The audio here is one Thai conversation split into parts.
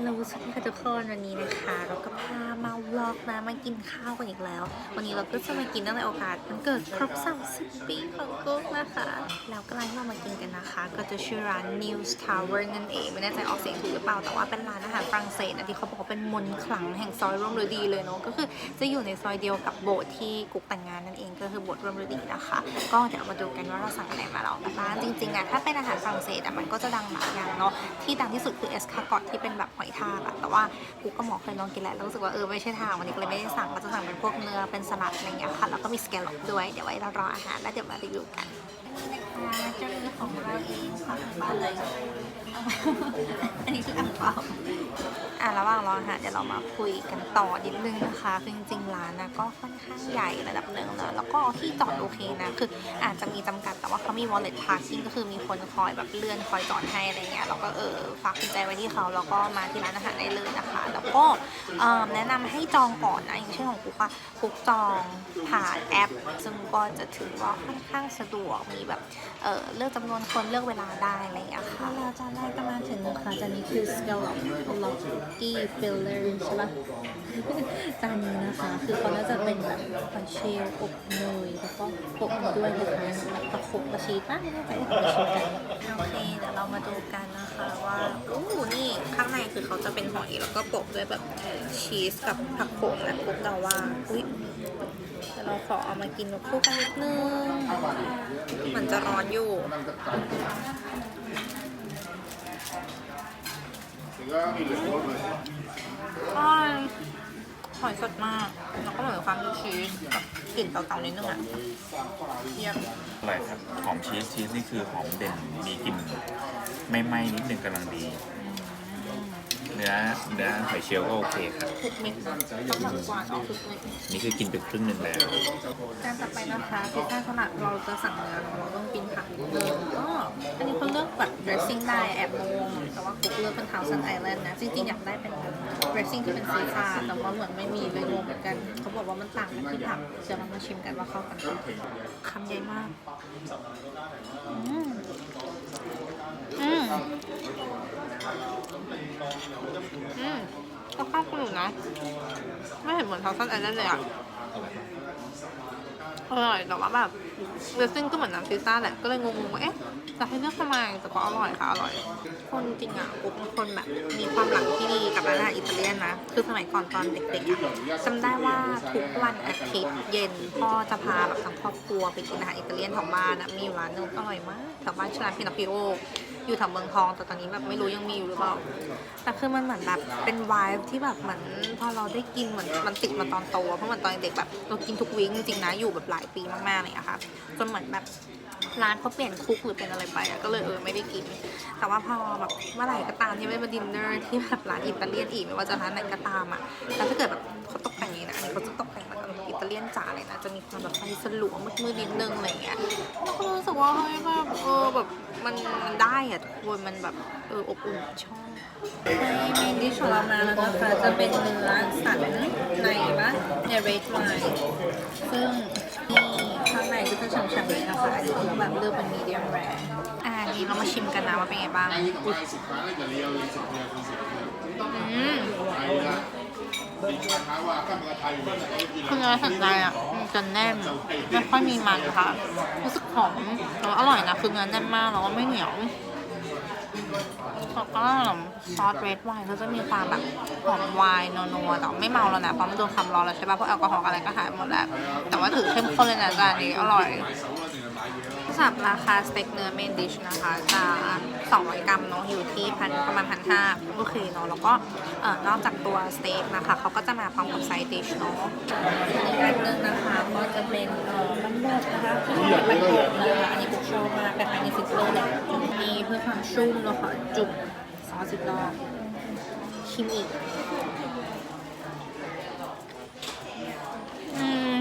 ฮัลโหลสวัสดีค่ะทุกคนวันนี้นะคะ เราก็พามาล็อกนะมากินข้าวกันอีกแล้ว วันนี้เราก็จะมากินตั้งในโอกาสมันเกิดครบ30ปีของกุ๊กนะคะแล้วก็ร้านที่เรามากินกันนะคะ ก็จะชื่อร้าน News Tower นั่นเองไม่แน่ใจออกเสียงถูกหรือเปล่าแต่ว่าเป็นร้านอาหารฝรั่งเศสนะที่เขาบอกว่าเป็นมนต์ขลังแห่งซอยร่วมฤดีเลยเนาะก็คือจะอยู่ในซอยเดียวกับโบสถ์ที่กุ๊กแต่งงานนั่นเองก็คือโบสถ์ร่วมฤดีนะคะ ก็เดี๋ยวมาดูกันว่าเราสั่งอะไรมาเรากันบ้างจริงๆอะถ้าเป็นอาหารฝรั่งเศสอะมันก็จะดังหลายอย่างเนาะที่ดังที่สุดคือเอสคาร์กอตที่เป็นแบบหอยทางอะแต่ว่ากูก็หมอเคยลองกินแล้วแล้วรู้สึกว่าเออไม่ใช่ทางวันนี้ก็เลยไม่ได้สั่งก็จะสั่งเป็นพวกเนื้อเป็นสลัดอะไรอย่างเงี้ยค่ะแล้วก็มีสแกลลอปด้วยเดี๋ยวไว้เรารออาหารแล้วเดี๋ยวมารีวิวกันนี่นะคะเจ้าเนื้อของเราเองค่ะบ้านเลยอันนี้คืออ่างเปา อะระหว่างรออาหารเดี๋ยวเรามาคุยกันต่อนิดนึงนะคะคือจริงๆร้านนะก็ค่อนข้างใหญ่ระดับหนึ่งนะแล้วก็ที่จอดโอเคนะคืออาจจะมีจำกัดแต่ว่าเขามี wallet parking ก็คือมีคนคอยแบบเลื่อนคอยจอดให้อะไรเงี้ยเราก็เออฝากกุญแจไว้ที่เขาแล้วก็มาที่ร้านอาหารได้เลยนะคะ แล้วก็เอิ่มแนะนำให้จองก่อนนะอย่างเช่นของกุ๊กอะกุ๊กจองผ่านแอป ซึ่งก็จะถือว่าค่อนข้างสะดวกมีแบบเออเลือกจำนวนคนเลือกเวลาได้อะไรอย่างเงี้ยค่ะเราจานแรกก็มาถึงนะคะจานนี้คือ scallop locky filler ใช่ปะจานนี้นะคะ คือเขาน่าจะเป็นแบบหอยเชลล์อบเนยแล้วก็อบด้วยนะคะแบบตะขบกระชีป้าไม่แน่ใจว่าเขาชิมกันโอเคเดี๋ยวเรามาดูกันนะคะว่าอู้นี่ข้างในคือเขาจะเป็นหอยแล้วก็ปะด้วยแบบชีสกับผักโขมนะคุกเดาว่าอุ้ยเดี๋ยวเราขอเอามากินคู่กันนิดนึงมันจะร้อนอยู่ อร่อยหอยสดมาก แล้วก็เหมือนความชีสกับกลิ่นเตาๆนิดนึงอะเยี่ยมอร่อยครับหอมชีสชีสนี่คือหอมเด่นมีกลิ่นไม่ไหม้นิดนึงกำลังดี เนื้อเนื้อหอยเชลล์ก็โอเคครับคลุกมิกซ์ต้องแบบหวานออกคลุกมิกซ์นี่คือกินไปครึ่งหนึ่งแล้วจานต่อไปนะคะพิซซ่าสลัดเราจะสั่งเนื้อเราต้องกินผักนิดนึง dressing ได้แอบงงแต่ว่าคุกเลือกเป็น Thousand Island นะ จริงๆ อยากได้เป็น dressing ที่เป็นซีซ่าแต่ว่าเหมือนไม่มีเลยงงเหมือนกัน เขาบอกว่ามันต่างกันที่ผักเดี๋ยวเรามาชิมกันว่าเข้ากันไหมคำใหญ่มาก อืมอืมอืมก็เข้ากันอยู่นะ ไม่เห็นเหมือนทาวซันไอแลนด์เลยอะ อร่อยแต่ว่าแบบเรซซิ่งก็เหมือนน้ำพิซซ่าแหละ ก็เลยงงๆว่าเอ๊ะจะให้เลือกทำไมแต่ก็อร่อยค่ะอร่อย คนจริงอะปุ๊บเป็นคนแบบมีความหลังที่ดีกับร้านอาหารอิตาเลียนนะ คือสมัยก่อนตอนเด็กๆอะจำได้ว่าทุกวันอาทิตย์เย็นพ่อจะพาแบบทั้งครอบครัวไปกินอาหารอิตาเลียนแถวบ้านอะมีอยู่ร้านนึงอร่อยมากแถวบ้านชื่อร้านพินาปิโอ อยู่แถวเมืองทองแต่ตอนนี้แบบไม่รู้ยังมีอยู่หรือเปล่า แต่คือมันเหมือนแบบเป็นวายที่แบบเหมือนพอเราได้กินเหมือนมันติดมาตอนโตเพราะมือนตอนเด็กแบบเรากินทุกวีคจริงๆนะอยู่แบบหลายปีมากๆเลยอะค่ะจนเหมือนแบบร้านเขาเปลี่ยนคุกหรือเป็นอะไรไปอะก็เลยเออไม่ได้กิน แต่ว่าพอแบบเมื่อไหร่ก็ตามที่ไม่มาดินเนอร์ที่แบบร้านอิตาเลียนอีกไม่ว่าจะร้านไหนก็ตามอะแล้วถ้าเกิดแบบเขาตกแต่งนี้นะอันนี้เขาจะตกแต่งแบบอิต เลียนจ๋าเลยนะ จะมีความแบบไฟสลัวมืดๆนิดนึงอะไรอย่างเงี้ยแล้วก็รู้สึกว่าเฮ้ยแบบเออแบบมันมันได้อะทุกคนมันแบบเอออบอุ่นชอบเมนดิชของเรามาแล้วนะคะจะเป็นเนื้อสันในปะเนี่ยเรดไวน์ซึ่งนี่ข้างในก็จะฉ่ำๆเลยนะคะอันนี้คือแบบเลือกเป็นมีเดียมแรร์อ่านี้เรามาชิมกันนะว่าเป็นไงบ้างอืม คือเนื้อสันในอะจะแน่นไม่ค่อยมีมันค่ะรู้สึกหอมแล้วอร่อยนะคือเนื้อแน่นมากแล้วก็ไม่เหนียวแล้วก็ซอสเรดไวน์ก็จะมีความแบบหอมไวน์นัวๆแต่ไม่เมาแล้วนะเพราะมันโดนความร้อนแล้วใช่ป่ะเพราะแอลกอฮอล์อะไรก็หายหมดแล้ว แต่ว่าถือเข้มข้นเลยนะจานนี้อร่อย สำหรับราคาสเต็กเนื้อเมนดิชนะคะจะ200 กรัมเนาะอยู่ที่พันประมาณพันห้าโอเคเนาะแล้วก็เอ่อนอกจากตัวสเต็กนะคะเขาก็จะมาพร้อมกับไซด์ดิชเนาะอีกอันหนึงนะคะก็จะเป็นเอ่อมันบดนะคะที่เป็นมันบดนะคะอันนี้บุกชอบมากแต่อันนี้ฟิสเลอร์แหละมีเพื่อความชุ่มเนาะค่ะจุ่มซอสอีกรอบชิมอีก อืม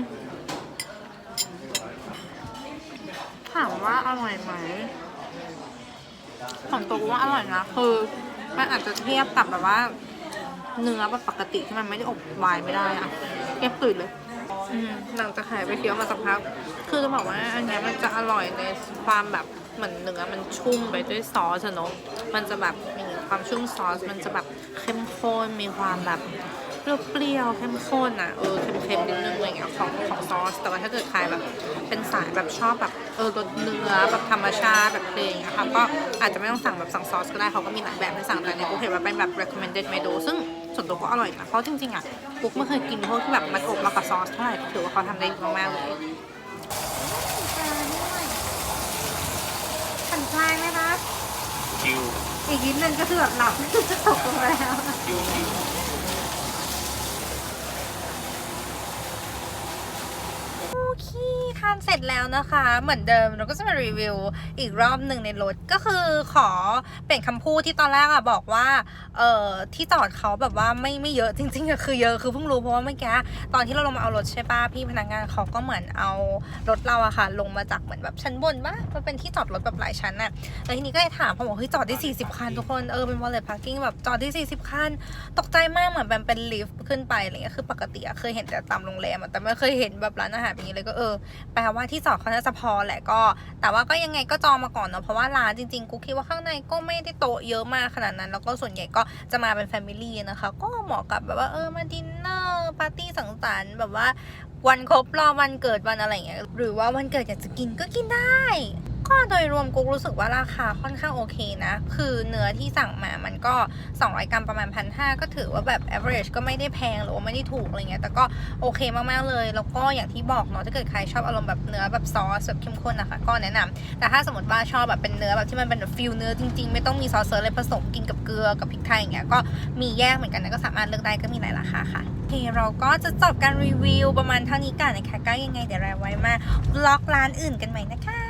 ถาม ว่าอร่อยไหมของตัวกูว่าอร่อยนะคือมันอาจจะเทียบกับแบบว่า เนื้อแบบปกติที่มันไม่ได้อบวายไม่ได้อะเก็บตื่นเลยหลังจากหายไปเคี้ยวมาสักพัก คือจะบอกว่าอันนี้มันจะอร่อยในความแบบเหมือนเนื้อมันชุ่มไปด้วยซอสเนอะมันจะแบบมีความชุ่มซอส มันจะแบบเข้มข้น มีความแบบ เปรี้ยวๆเข้มข้นอะเออเค็มๆนิดนึงอะไรเงี้ยของของซอส แต่ว่าถ้าเกิดใครแบบ เป็นสายแบบชอบแบบเออรสเนื้อแบบธรรมชาติแบบเพลงอะค่ะก็อาจจะไม่ต้องสั่งแบบสั่งซอสก็ได้เขาก็มีหลายแบบให้สั่งแต่เนี่ยกูเห็นว่าเป็นแบบ recommended menu ซึ่งส่วนตัวก็อร่อยนะเพราะจริงๆอะปุ๊กไม่เคยกินพวกที่แบบมันอบมากับซอสเท่าไหร่ถือว่าเขาทำได้ดีมากๆเลยผ่อนคลายไหมคะคิวอีกนิดนึงก็คือแบบหลับจะตกลงไปแล้วคิวคิว โอเค ทานเสร็จแล้วนะคะ เหมือนเดิมเราก็จะมารีวิวอีกรอบหนึ่งในรถก็คือขอเปลี่ยนคำพูดที่ตอนแรกอะบอกว่าเอ่อที่จอดเขาแบบว่าไม่ไม่เยอะจริงๆอะคือเยอะคือเพิ่งรู้เพราะว่าเมื่อกี้ตอนที่เราลงมาเอารถใช่ป่ะพี่พนักงานเขาก็เหมือนเอารถเราอะค่ะ ลงมาจากเหมือนแบบชั้นบนป่ะมันเป็นที่จอดรถแบบหลายชั้นอะแล้วทีนี้ก็เลยถามเขาบอกเฮ้ยจอดได้ 40 คันทุกคนเออเป็น wallet parking แบบจอดได้ 40 คัน ตกใจมากเหมือนแบบเป็นลิฟต์ขึ้นไปอะไรเงี้ยคือปกติอะเคยเห็นแต่ตามโรงแรมแต่ไม่เคยเห็นแบบร้านอาหารแบบนี้เลยก็เออแปลว่าที่สองเขาน่าจะพอแหละก็ แต่ว่าก็ยังไงก็จองมาก่อนเนาะเพราะว่าร้านจริงๆกูคิดว่าข้างในก็ไม่ได้โตเยอะมากขนาดนั้น แล้วก็ส่วนใหญ่ก็จะมาเป็นแฟมิลี่นะคะ ก็เหมาะกับแบบว่าเออมาดินเนอร์ปาร์ตี้สังสรรค์แบบว่าวันครบรอบวันเกิดวันอะไรอย่างเงี้ยหรือว่าวันเกิดอยากจะกินก็กินได้ ก็โดยรวมกูรู้สึกว่าราคาค่อนข้างโอเคนะ คือเนื้อที่สั่งมามันก็ 200 กรัมประมาณพันห้าก็ถือว่าแบบ average ก็ไม่ได้แพงหรือว่าไม่ได้ถูกอะไรเงี้ยแต่ก็โอเคมากๆเลย แล้วก็อย่างที่บอกเนาะถ้าเกิดใครชอบอารมณ์แบบเนื้อแบบซอสแบบเข้มข้นนะคะก็แนะนำแต่ถ้าสมมติว่าชอบแบบเป็นเนื้อแบบที่มันเป็นฟิลเนื้อจริงๆ ไม่ต้องมีซอสเซอร์เลยผสมกินกับเกลือกับพริกไทยอย่างเงี้ยก็มีแยกเหมือนกันนะก็สามารถเลือกได้ก็มีหลายราคาค่ะโอเคเราก็จะจบการรีวิวประมาณเท่านี้กันนะคะก็ยังไงเดี๋ยวเราไว้มาล็อกร้านอื่นกันใหม่นะคะ